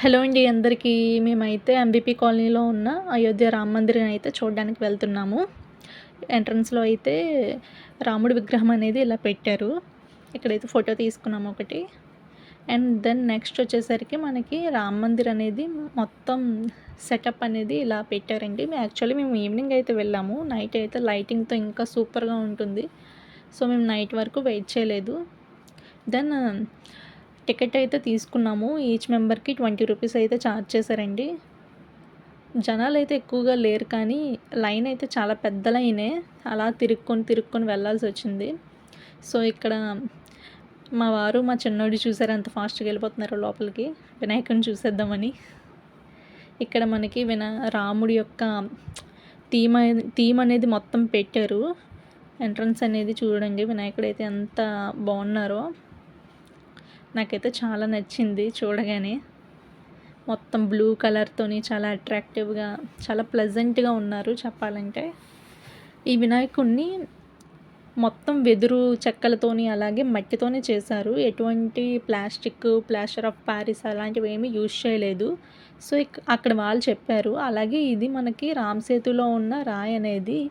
Hello అండి అందరికీ. మేమైతే ఎంబీపీ కాలనీలో ఉన్న అయోధ్య రామ మందిరం అయితే చూడడానికి వెళ్తున్నాము. ఎంట్రన్స్లో అయితే రాముడి విగ్రహం అనేది ఇలా పెట్టారు. ఇక్కడైతే ఫోటో తీసుకున్నాము ఒకటి. అండ్ దెన్ నెక్స్ట్ వచ్చేసరికి మనకి రామ మందిర్ అనేది మొత్తం సెటప్ అనేది ఇలా పెట్టారండి. యాక్చువల్లీ మేము ఈవినింగ్ అయితే వెళ్ళాము. నైట్ అయితే లైటింగ్తో ఇంకా సూపర్గా ఉంటుంది. సో మేము నైట్ వరకు వెయిట్ చేయలేదు. దెన్ టికెట్ అయితే తీసుకున్నాము. ఈచ్ మెంబర్కి ట్వంటీ రూపీస్ అయితే ఛార్జ్ చేశారండి. జనాలు అయితే ఎక్కువగా లేరు కానీ లైన్ అయితే చాలా పెద్ద లైనే అలా తిరుక్కొని తిరుక్కొని వెళ్ళాల్సి వచ్చింది. సో ఇక్కడ మా వారు మా చిన్నోడు చూసారు ఎంత ఫాస్ట్గా వెళ్ళిపోతున్నారు లోపలికి. వినాయకుని చూసేద్దామని. ఇక్కడ మనకి విన రాముడి యొక్క థీమ్ థీమ్ అనేది మొత్తం పెట్టారు. ఎంట్రన్స్ అనేది చూడండి వినాయకుడు అయితే ఎంత బాగున్నారో. నాకైతే చాలా నచ్చింది చూడగానే. మొత్తం బ్లూ కలర్తోని చాలా అట్రాక్టివ్గా చాలా ప్లెజెంట్గా ఉన్నారు చెప్పాలంటే. ఈ వినాయకుడిని మొత్తం వెదురు చెక్కలతోని అలాగే మట్టితోనే చేశారు. ఎటువంటి ప్లాస్టిక్ ప్లాస్టర్ ఆఫ్ ప్యారిస్ అలాంటివి ఏమీ యూజ్ చేయలేదు. సో అక్కడ వాళ్ళు చెప్పారు. అలాగే ఇది మనకి రామ్సేతులో ఉన్న రాయి అనేది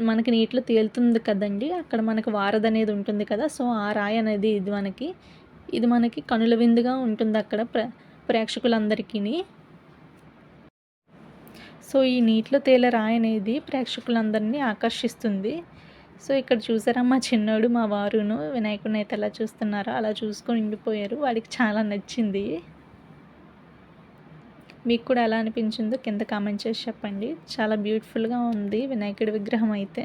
మనకి నీటిలో తేలుతుంది కదండి. అక్కడ మనకి వారధి అనేది ఉంటుంది కదా. సో ఆ రాయి అనేది ఇది మనకి ఇది మనకి కనుల విందుగా ఉంటుంది అక్కడ ప్ర ప్రేక్షకులందరికీ సో ఈ నీటిలో తేలే రాయి అనేది ప్రేక్షకులందరినీ ఆకర్షిస్తుంది. సో ఇక్కడ చూసారా మా చిన్నోడు మా వారును వినాయకుడిని అయితే ఎలా చూస్తున్నారో అలా చూసుకొని ఉండిపోయారు. వాడికి చాలా నచ్చింది. మీకు కూడా ఎలా అనిపించిందో కింద కామెంట్ చేసి చెప్పండి. చాలా బ్యూటిఫుల్గా ఉంది వినాయకుడి విగ్రహం అయితే.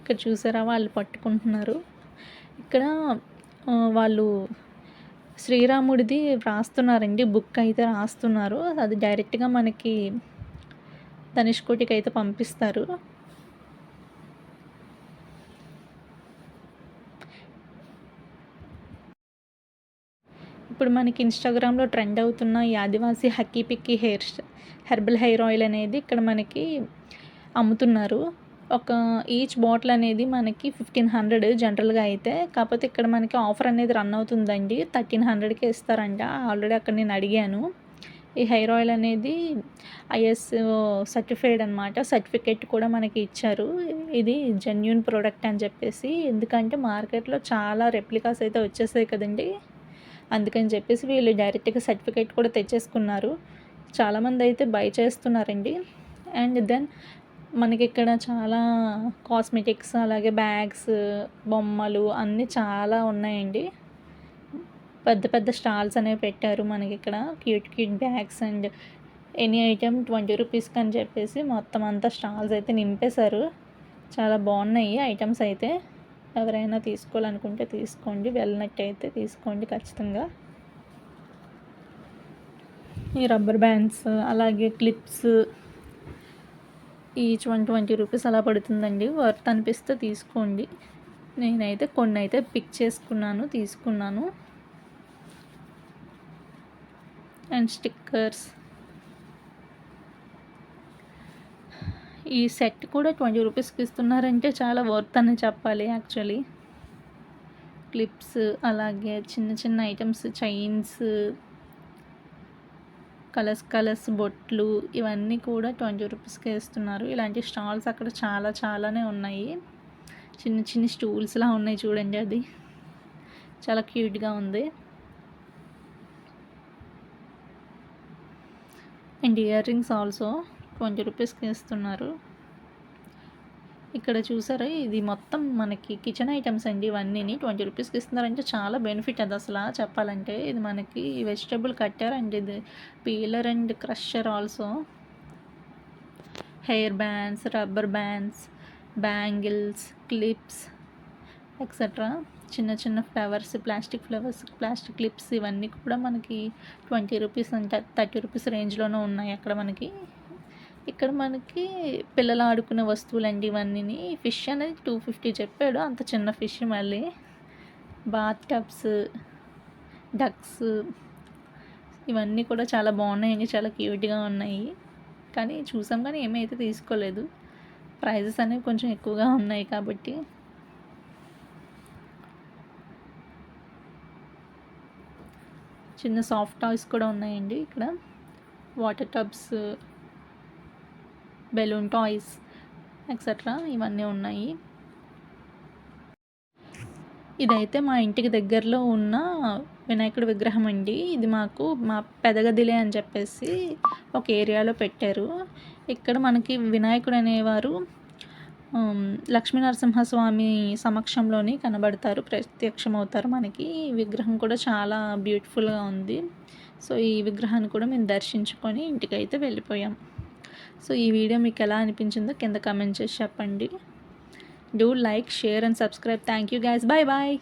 ఇక్కడ చూసారా వాళ్ళు పట్టుకుంటున్నారు. ఇక్కడ వాళ్ళు శ్రీరాముడిది రాస్తున్నారండి బుక్ అయితే రాస్తున్నారు. అది డైరెక్ట్గా మనకి ధనుష్కోటికి అయితే పంపిస్తారు. ఇప్పుడు మనకి ఇన్స్టాగ్రామ్లో ట్రెండ్ అవుతున్న ఈ Adivasi Hakki Pikki hair herbal hair oil అనేది ఇక్కడ మనకి అమ్ముతున్నారు. ఒక ఈచ్ బాటిల్ అనేది మనకి ఫిఫ్టీన్ హండ్రెడ్ జనరల్గా అయితే కాకపోతే ఇక్కడ మనకి ఆఫర్ అనేది రన్ అవుతుందండి. థర్టీన్ హండ్రెడ్కే ఇస్తారంట. ఆల్రెడీ అక్కడ నేను అడిగాను. ఈ హెయిర్ ఆయిల్ అనేది ఐఎస్ సర్టిఫైడ్ అనమాట సర్టిఫికేట్ కూడా మనకి ఇచ్చారు. ఇది జెన్యున్ ప్రోడక్ట్ అని చెప్పేసి. ఎందుకంటే మార్కెట్లో చాలా రెప్లికాస్ అయితే వచ్చేసాయి కదండి. అందుకని చెప్పేసి వీళ్ళు డైరెక్ట్గా సర్టిఫికేట్ కూడా తెచ్చేసుకున్నారు. చాలామంది అయితే బై చేస్తున్నారండి. అండ్ దెన్ మనకి ఇక్కడ చాలా కాస్మెటిక్స్ అలాగే బ్యాగ్స్ బొమ్మలు అన్నీ చాలా ఉన్నాయండి. పెద్ద పెద్ద స్టాల్స్ అనేవి పెట్టారు మనకి ఇక్కడ cute cute bags and any item twenty రూపీస్కి అని చెప్పేసి మొత్తం అంతా స్టాల్స్ అయితే నింపేశారు. చాలా బాగున్నాయి ఐటమ్స్ అయితే. ఎవరైనా తీసుకోవాలనుకుంటే తీసుకోండి. వెళ్ళినట్టయితే తీసుకోండి ఖచ్చితంగా. ఈ రబ్బర్ బ్యాండ్స్ అలాగే clips each one twenty rupees అలా పడుతుందండి. వర్త్ అనిపిస్తే తీసుకోండి. నేనైతే కొన్ని అయితే పిక్ చేసుకున్నాను తీసుకున్నాను. And stickers. ఈ సెట్ కూడా ట్వంటీ రూపీస్కి ఇస్తున్నారంటే చాలా వర్త్ అని చెప్పాలి యాక్చువల్లీ. క్లిప్స్ అలాగే చిన్న చిన్న ఐటమ్స్ చైన్స్ కలర్స్ కలర్స్ బొట్లు ఇవన్నీ కూడా ట్వంటీ రూపీస్కి వేస్తున్నారు ఇలాంటి స్టాల్స్ అక్కడ చాలా చాలానే ఉన్నాయి. చిన్న చిన్న స్టూల్స్లా ఉన్నాయి చూడండి అది. చాలా క్యూట్గా ఉంది. And earrings also twenty రూపీస్కి ఇస్తున్నారు. ఇక్కడ చూసారా? ఇది మొత్తం మనకి కిచెన్ ఐటమ్స్ అండి. ఇవన్నీ ట్వంటీ రూపీస్కి ఇస్తున్నారంటే చాలా బెనిఫిట్ అది అసలు చెప్పాలంటే. ఇది మనకి వెజిటేబుల్ కట్టర్ అండి ఇది. Peeler and crusher also hair bands rubber bands bangles clips etcetera చిన్న చిన్న flowers plastic flowers plastic clips ఇవన్నీ కూడా మనకి ట్వంటీ రూపీస్ అంటే థర్టీ రూపీస్ రేంజ్లోనే ఉన్నాయి అక్కడ మనకి. ఇక్కడ మనకి పిల్లలు ఆడుకునే వస్తువులు అండి ఇవన్నీ ఫిష్ అనేది టూ ఫిఫ్టీ చెప్పాడు. అంత చిన్న ఫిష్ మళ్ళీ. బాత్ టబ్స్ డక్స్ ఇవన్నీ కూడా చాలా బాగున్నాయండి. చాలా క్యూట్గా ఉన్నాయి. కానీ చూసాం కానీ ఏమైతే తీసుకోలేదు. ప్రైజెస్ అనేవి కొంచెం ఎక్కువగా ఉన్నాయి కాబట్టి. చిన్న సాఫ్ట్ టాయ్స్ కూడా ఉన్నాయండి ఇక్కడ. Water tubs balloon toys etcetera ఇవన్నీ ఉన్నాయి. ఇదైతే మా ఇంటికి దగ్గరలో ఉన్న వినాయకుడి విగ్రహం అండి. ఇది మాకు మా పెదగదిలే అని చెప్పేసి ఒక ఏరియాలో పెట్టారు. ఇక్కడ మనకి వినాయకుడు అనేవారు ఆమ్, లక్ష్మీనరసింహస్వామి సమక్షంలోని కనబడతారు ప్రత్యక్షమవుతారు మనకి. ఈ విగ్రహం కూడా చాలా బ్యూటిఫుల్గా ఉంది. సో ఈ విగ్రహాన్ని కూడా మేము దర్శించుకొని ఇంటికైతే వెళ్ళిపోయాం. సో ఈ వీడియో మీకు ఎలా అనిపించిందో కింద కమెంట్ చేసి చెప్పండి. Do like share and subscribe thank you guys bye bye